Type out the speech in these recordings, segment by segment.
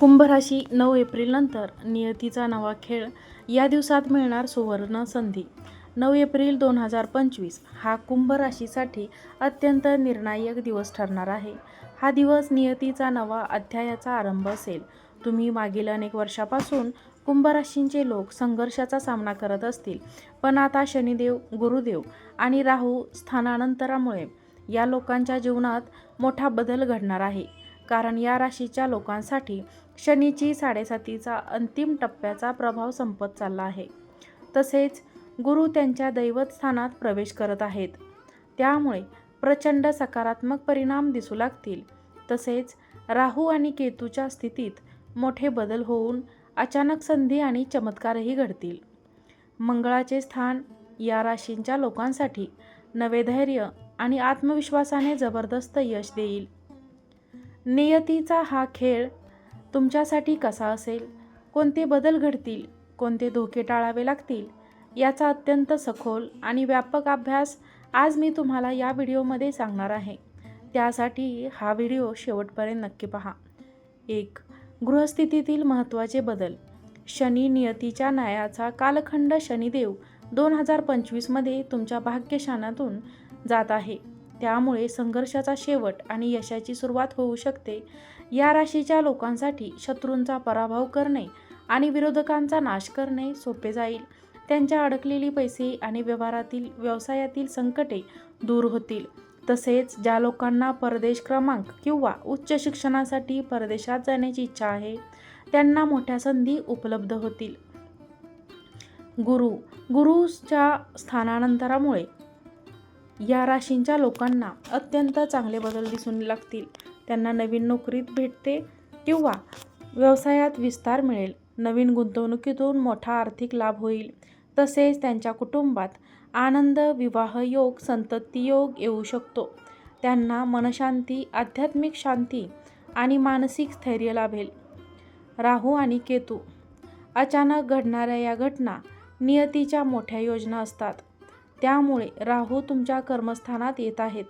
कुंभराशी नऊ एप्रिलनंतर नियतीचा नवा खेळ या दिवसात मिळणार सुवर्ण संधी. नऊ एप्रिल दोन हजार पंचवीस हा कुंभ राशीसाठी अत्यंत निर्णायक दिवस ठरणार आहे. हा दिवस नियतीचा नवा अध्यायाचा आरंभ असेल. तुम्ही मागील अनेक वर्षापासून कुंभराशींचे लोक संघर्षाचा सामना करत असतील. पण आता शनिदेव गुरुदेव आणि राहू स्थानांतरामुळे या लोकांच्या जीवनात मोठा बदल घडणार आहे. कारण या राशीच्या लोकांसाठी शनीची साडेसातीचा अंतिम टप्प्याचा प्रभाव संपत चालला आहे. तसेच गुरु त्यांच्या दैवत स्थानात प्रवेश करत आहेत. त्यामुळे प्रचंड सकारात्मक परिणाम दिसू लागतील. तसेच राहू आणि केतूच्या स्थितीत मोठे बदल होऊन अचानक संधी आणि चमत्कारही घडतील. मंगळाचे स्थान या राशींच्या लोकांसाठी नवे धैर्य आणि आत्मविश्वासाने जबरदस्त यश देईल. नियतीचा हा खेळ तुमच्यासाठी कसा असेल? कोणते बदल घडतील? कोणते धोके टाळावे लागतील? याचा अत्यंत सखोल आणि व्यापक अभ्यास आज मी तुम्हाला या व्हिडिओमध्ये सांगणार आहे. त्यासाठी हा व्हिडिओ शेवटपर्यंत नक्की पहा. एक गृहस्थितीतील महत्त्वाचे बदल. शनी नियतीच्या न्यायाचा कालखंड शनिदेव दोन हजार पंचवीसमध्ये तुमच्या भाग्यशानातून जात आहे. त्यामुळे संघर्षाचा शेवट आणि यशाची सुरुवात होऊ शकते. या राशीच्या लोकांसाठी शत्रूंचा पराभव करणे आणि विरोधकांचा नाश करणे सोपे जाईल. त्यांच्या अडकलेली पैसे आणि व्यवहारातील व्यवसायातील संकटे दूर होतील. तसेच ज्या लोकांना परदेश क्रमांक किंवा उच्च शिक्षणासाठी परदेशात जाण्याची इच्छा आहे त्यांना मोठ्या संधी उपलब्ध होतील. गुरु गुरुच्या स्थानानंतरामुळे या राशींच्या लोकांना अत्यंत चांगले बदल दिसून लागतील. त्यांना नवीन नोकरीत भेटते किंवा व्यवसायात विस्तार मिळेल. नवीन गुंतवणुकीतून मोठा आर्थिक लाभ होईल. तसेच त्यांच्या कुटुंबात आनंद विवाह योग संतती योग येऊ शकतो. त्यांना मनशांती आध्यात्मिक शांती आणि मानसिक स्थैर्य लाभेल. राहू आणि केतू. अचानक घडणाऱ्या या घटना नियतीच्या मोठ्या योजना असतात. त्यामुळे राहू तुमच्या कर्मस्थानात येत आहेत.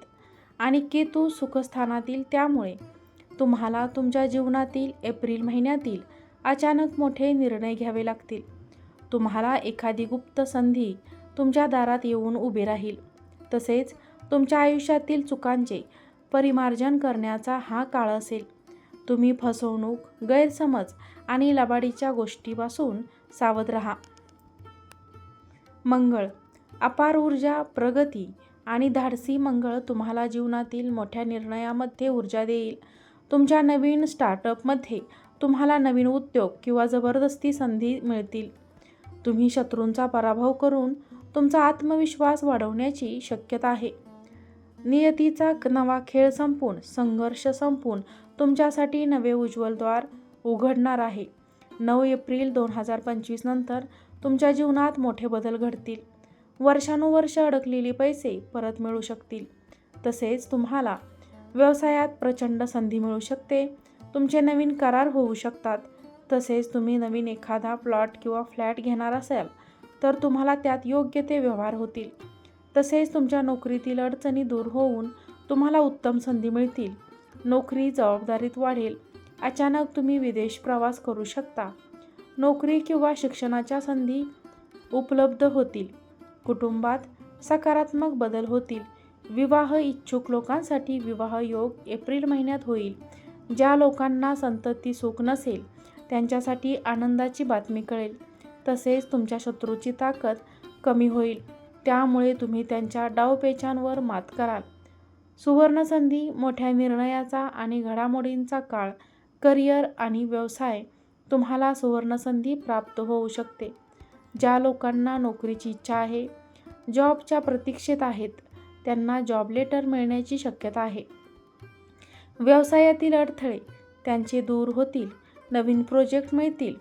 आणि केतू सुखस्थानातील त्यामुळे. तुम्हाला तुमच्या जीवनातील एप्रिल महिन्यातील अचानक मोठे निर्णय घ्यावे लागतील. तुम्हाला एखादी गुप्त संधी तुमच्या दारात येऊन उभे राहील. तसेच तुमच्या आयुष्यातील चुकांचे परिमार्जन करण्याचा हा काळ असेल. तुम्ही फसवणूक गैरसमज आणि लबाडीच्या गोष्टीपासून सावध रहा. मंगळ अपार ऊर्जा प्रगती आणि धाडसी मंगळ तुम्हाला जीवनातील मोठ्या निर्णयामध्ये ऊर्जा देईल. तुमच्या नवीन स्टार्टअपमध्ये तुम्हाला नवीन उद्योग किंवा जबरदस्ती संधी मिळतील. तुम्ही शत्रूंचा पराभव करून तुमचा आत्मविश्वास वाढवण्याची शक्यता आहे. नियतीचा नवा खेळ संपून संघर्ष संपून तुमच्यासाठी नवे उज्ज्वल द्वार उघडणार आहे. नऊ एप्रिल दोन हजार पंचवीस नंतर तुमच्या जीवनात मोठे बदल घडतील. वर्षानुवर्ष अडकलेले पैसे परत मिळू शकतील. तसेच तुम्हाला व्यवसायात प्रचंड संधी मिळू शकते. तुमचे नवीन करार होऊ शकतात. तसेच तुम्ही नवीन एखादा प्लॉट किंवा फ्लॅट घेणार असाल तर तुम्हाला त्यात योग्य ते व्यवहार होतील. तसेच तुमच्या नोकरीतील अडचणी दूर होऊन तुम्हाला उत्तम संधी मिळतील. नोकरी जबाबदारीत वाढेल. अचानक तुम्ही विदेश प्रवास करू शकता. नोकरी किंवा शिक्षणाच्या संधी उपलब्ध होतील. कुटुंबात सकारात्मक बदल होतील. विवाह इच्छुक लोकांसाठी विवाह योग एप्रिल महिन्यात होईल. ज्या लोकांना संतती सुख नसेल त्यांच्यासाठी आनंदाची बातमी कळेल. तसेच तुमच्या शत्रूची ताकद कमी होईल. त्यामुळे तुम्ही त्यांच्या डावपेचांवर मात कराल. सुवर्णसंधी मोठ्या निर्णयाचा आणि घडामोडींचा काळ करिअर आणि व्यवसाय तुम्हाला सुवर्णसंधी प्राप्त होऊ शकते. ज्या लोकांना नोकरीची इच्छा आहे जॉबच्या प्रतीक्षेत आहेत त्यांना जॉब लेटर मिळण्याची शक्यता आहे. व्यवसायातील अडथळे त्यांचे दूर होतील नवीन प्रोजेक्ट मिळतील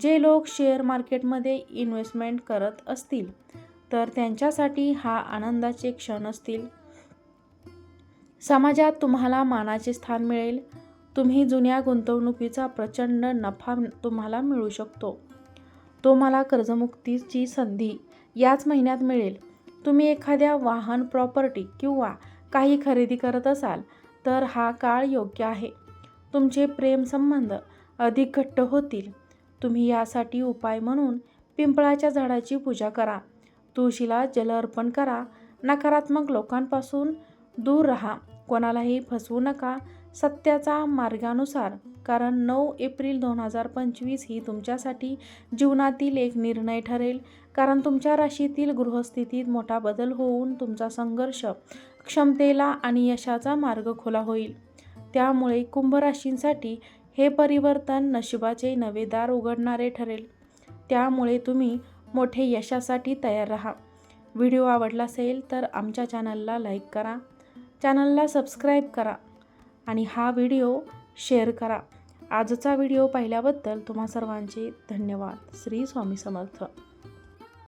जे लोक शेअर मार्केटमध्ये इन्व्हेस्टमेंट करत असतील तर त्यांच्यासाठी हा आनंदाचे क्षण असतील. समाजात तुम्हाला मानाचे स्थान मिळेल. तुम्ही जुन्या गुंतवणुकीचा प्रचंड नफा तुम्हाला मिळू शकतो. तो मला कर्जमुक्तीची संधी याच महिन्यात मिळेल. तुम्ही एखाद्या वाहन प्रॉपर्टी किंवा काही खरेदी करत असाल तर हा काळ योग्य आहे. तुमचे प्रेमसंबंध अधिक घट्ट होतील. तुम्ही यासाठी उपाय म्हणून पिंपळाच्या झाडाची पूजा करा. तुळशीला जल अर्पण करा. नकारात्मक लोकांपासून दूर राहा. कोणालाही फसवू नका. सत्याचा मार्गानुसार कारण नऊ एप्रिल दोन हजार पंचवीस ही तुमच्यासाठी जीवनातील एक निर्णय ठरेल. कारण तुमच्या राशीतील गृहस्थितीत मोठा बदल होऊन तुमचा संघर्ष क्षमतेला आणि यशाचा मार्ग खुला होईल. त्यामुळे कुंभ राशींसाठी हे परिवर्तन नशिबाचे नवे दार उघडणारे ठरेल. त्यामुळे तुम्ही मोठे यशासाठी तयार राहा. व्हिडिओ आवडला असेल तर आमच्या चॅनलला लाईक करा. चॅनलला सबस्क्राईब करा. आणि हा व्हिडिओ शेअर करा. आजचा व्हिडिओ पाहिल्याबद्दल तुम्हा सर्वांचे धन्यवाद. श्री स्वामी समर्थ.